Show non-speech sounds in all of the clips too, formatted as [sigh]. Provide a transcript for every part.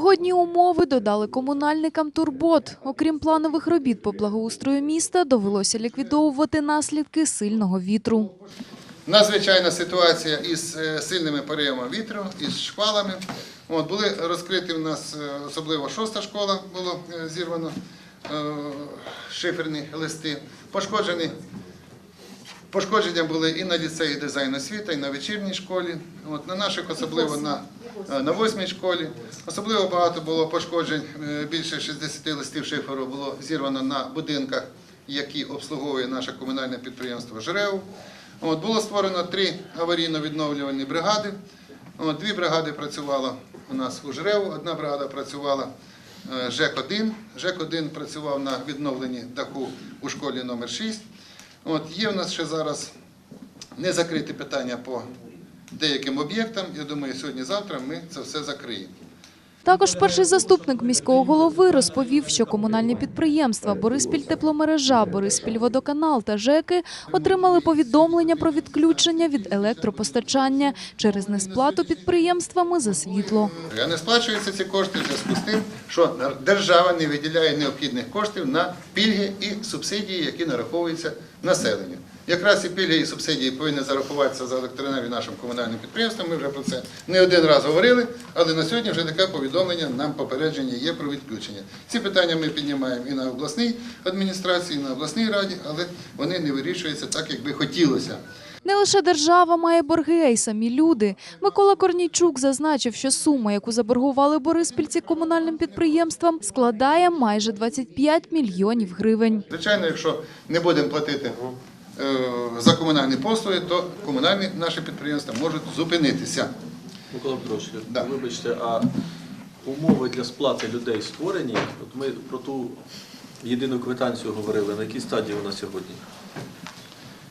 Погодні умови додали комунальникам турбот. Окрім планових робіт по благоустрою міста, довелося ліквідовувати наслідки сильного вітру. Надзвичайна ситуація із е, сильними поривами вітру, із шквалами. От, були розкриті в нас е, особливо шоста школа, було е, зірвано шиферні листи. Пошкоджені, пошкодження були і на ліцеї дизайн освіти, і на вечірній школі. От, на наших особливо на, на восьмій школі. Особливо багато було пошкоджень, е, більше 60 листів шиферу було зірвано на будинках, які обслуговує наше комунальне підприємство ЖРЕУ. От, було створено три аварійно-відновлювальні бригади. От, дві бригади працювало у нас у ЖРЕУ, одна бригада працювала е, ЖЕК-1. ЖЕК-1 працював на відновленні даху у школі номер 6. От, є в нас ще зараз не закриті питання по деяким об'єктам. Я думаю, сьогодні-завтра ми це все закриємо. Також перший заступник міського голови розповів, що комунальні підприємства Бориспіль тепломережа, Бориспіль водоканал та ЖЕКи отримали повідомлення про відключення від електропостачання через несплату підприємствами за світло. Не сплачуються ці кошти в зв'язку з тим, що держава не виділяє необхідних коштів на пільги і субсидії, які нараховуються населенню. Якраз ці пільги і субсидії повинні зарахуватися за електроенергію нашим комунальним підприємствам. Ми вже про це не один раз говорили, але на сьогодні вже таке повідомлення нам попередження є про відключення. Ці питання ми піднімаємо і на обласній адміністрації, і на обласній раді, але вони не вирішуються так, як би хотілося. Не лише держава має борги, а й самі люди. Микола Корнійчук зазначив, що сума, яку заборгували бориспільці комунальним підприємствам, складає майже 25 мільйонів гривень. Звичайно, якщо не будемо платити за комунальні послуги, то комунальні наші підприємства можуть зупинитися. Микола Петрович, Да. вибачте, а умови для сплати людей створені? От ми про ту єдину квитанцію говорили, на якій стадії вона сьогодні?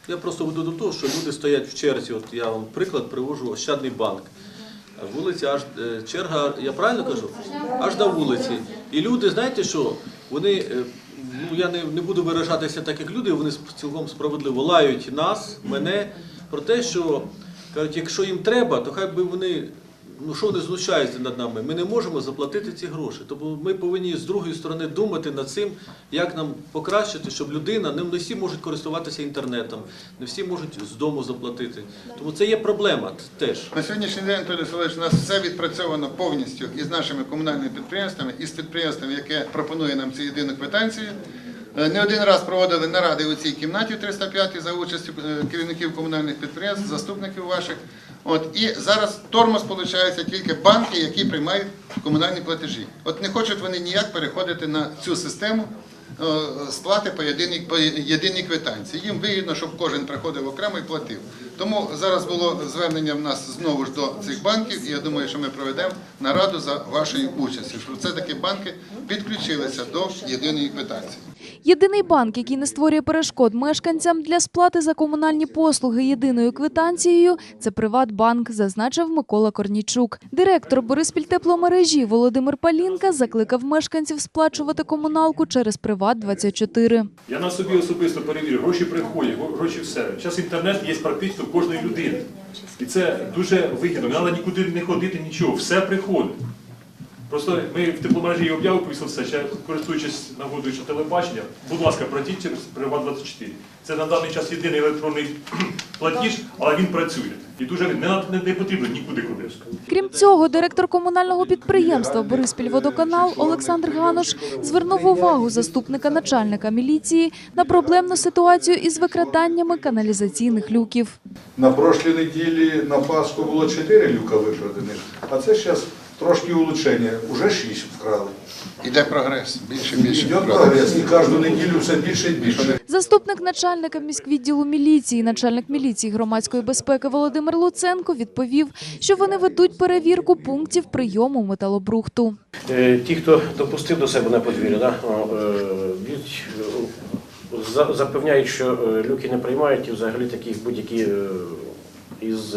Я просто веду до того, що люди стоять в черзі. От я вам приклад привожу Ощадний банк. Вулиця аж е, черга, я правильно кажу? Аж до вулиці. І люди, знаєте що? Вони, е, я не, не буду виражатися так, як люди, вони цілком справедливо лають нас, мене про те, що кажуть, якщо їм треба, то хай би вони. Ну що вони знущаються над нами? Ми не можемо заплатити ці гроші. Тому ми повинні з другої сторони думати над цим, як нам покращити, щоб людина не всі можуть користуватися інтернетом, не всі можуть з дому заплатити. Тому це є проблема теж. На сьогоднішній день, Анатолій Васильович, у нас все відпрацьовано повністю із нашими комунальними підприємствами, із підприємством, яке пропонує нам цю єдину квитанцію. Е, Не один раз проводили наради у цій кімнаті 305 за участю е, керівників комунальних підприємств, заступників ваших. От і зараз тормоз виходить тільки банки, які приймають комунальні платежі. От не хочуть вони ніяк переходити на цю систему е, сплати по єдиній, по єдиній квитанції. Їм вигідно, щоб кожен приходив окремо і платив. Тому зараз було звернення в нас знову ж до цих банків, і я думаю, що ми проведемо нараду за вашою участю, щоб все-таки банки підключилися до єдиної квитанції. Єдиний банк, який не створює перешкод мешканцям для сплати за комунальні послуги єдиною квитанцією, це Приватбанк, зазначив Микола Корнійчук. Директор Бориспіль тепломережі Володимир Палінка закликав мешканців сплачувати комуналку через Приват 24 Я на собі особисто перевірю, гроші приходять, гроші все. Зараз інтернет є практично кожної людини. І це дуже вигідно. Не треба нікуди не ходити, нічого, все приходить. Просто ми в тепломережі об'яву повісили все, ще користуючись нагодою що телебачення, будь ласка, пройдіть через Приват 24. Це на даний час єдиний електронний [clears throat] платіж, але він працює. І дуже не, не, не потрібно нікуди ходити. Крім цього, директор комунального підприємства Бориспільводоканал Олександр Гануш звернув увагу заступника начальника міліції на проблемну ситуацію із викраданнями каналізаційних люків. На прошлій неділі на Пасху було 4 люка викрадених, а це зараз трошки улучшення, уже 6 вкрали. Іде прогрес, більше і більше. Йде прогрес, і кожну неділю все більше і більше. Заступник начальника міськвідділу міліції, начальник міліції громадської безпеки Володимир Луценко відповів, що вони ведуть перевірку пунктів прийому металобрухту. Е, Ті, хто допустив до себе на подвір'я, да, е, б'ють, е, запевняють, що люки не приймають і взагалі такі будь-які із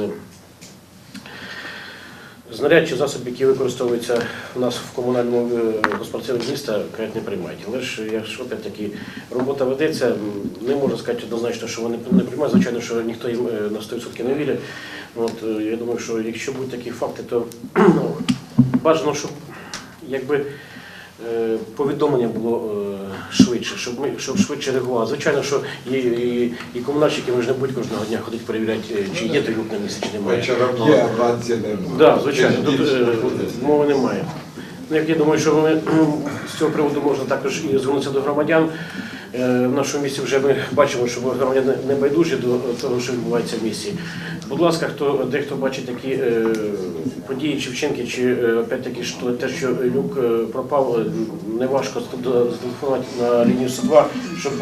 знарядь чи засобів, які використовуються у нас в комунальному е, господарстві міста, кажуть, не приймають. Але ж якщо опять-таки робота ведеться, не можна сказати однозначно, що вони не приймають. Звичайно, що ніхто їм е, на 100% не вірить. От, е, я думаю, що якщо будуть такі факти, то [clears throat] ну, бажано, щоб якби повідомлення було швидше, щоб ми щоб швидше реагували. Звичайно, що і, і, і комунальщики ми ж не будуть кожного дня ходити перевіряти, е, чи є той люк на місці, чи немає. Є, а вранці немає. Так, звичайно, тут е, мови немає. Ну, як я думаю, що ми з цього приводу можна також і звернутися до громадян. Е, В нашому місті вже ми бачимо, що громадяни не байдужі до того, що відбувається в місті. Будь ласка, хто дехто бачить такі е, події чи вчинки, чи е, опять-таки що те, що люк пропав, неважко зателефонувати на лінію 102, щоб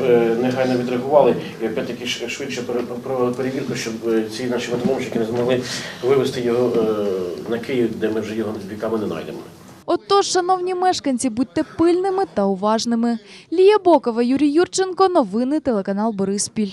негайно відреагували і опять-таки ш- швидше провели перевірку, щоб ці наші металомщики не змогли вивезти його на Київ, де ми вже його віками не знайдемо. Отож, шановні мешканці, будьте пильними та уважними. Лія Бокова, Юрій Юрченко, новини телеканал Бориспіль.